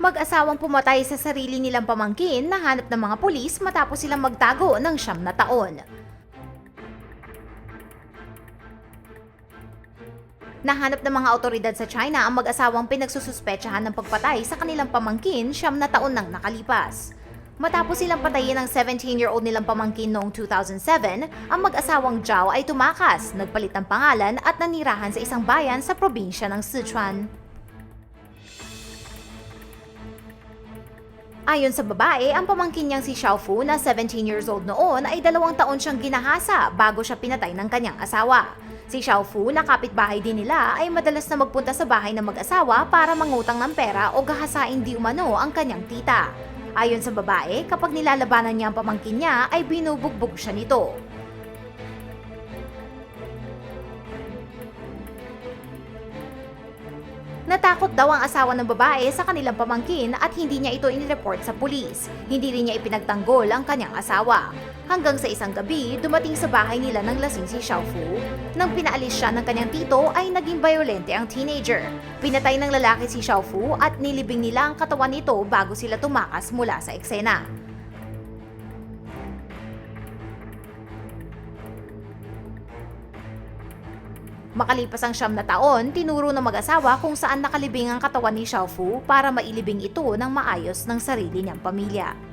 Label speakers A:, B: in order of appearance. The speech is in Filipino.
A: Mag-asawang pumatay sa sarili nilang pamangkin na hanap ng mga pulis matapos silang magtago ng siyam na taon. Nahanap ng mga otoridad sa China ang mag-asawang pinagsususpetsahan ng pagpatay sa kanilang pamangkin siyam na taon nang nakalipas. Matapos silang patayin ng 17-year-old nilang pamangkin noong 2007, ang mag-asawang Zhao ay tumakas, nagpalit ng pangalan at nanirahan sa isang bayan sa probinsya ng Sichuan. Ayon sa babae, ang pamangkin niyang si Xiaofu na 17 years old noon ay dalawang taon siyang ginahasa bago siya pinatay ng kanyang asawa. Si Xiaofu na kapitbahay din nila ay madalas na magpunta sa bahay ng mag-asawa para mangutang ng pera o gahasain di umano ang kanyang tita. Ayon sa babae, kapag nilalabanan niya ang pamangkin niya ay binubugbog siya nito. Natakot daw ang asawa ng babae sa kanilang pamangkin at hindi niya ito inireport sa pulis. Hindi rin niya ipinagtanggol ang kanyang asawa. Hanggang sa isang gabi, dumating sa bahay nila ng lasing si Xiaofu. Nang pinaalis siya ng kanyang tito ay naging violente ang teenager. Pinatay ng lalaki si Xiaofu at nilibing nila ang katawan nito bago sila tumakas mula sa eksena. Makalipas ang siyam na taon, tinuro ng mag-asawa kung saan nakalibing ang katawan ni Xiaofu para mailibing ito ng maayos ng sarili niyang pamilya.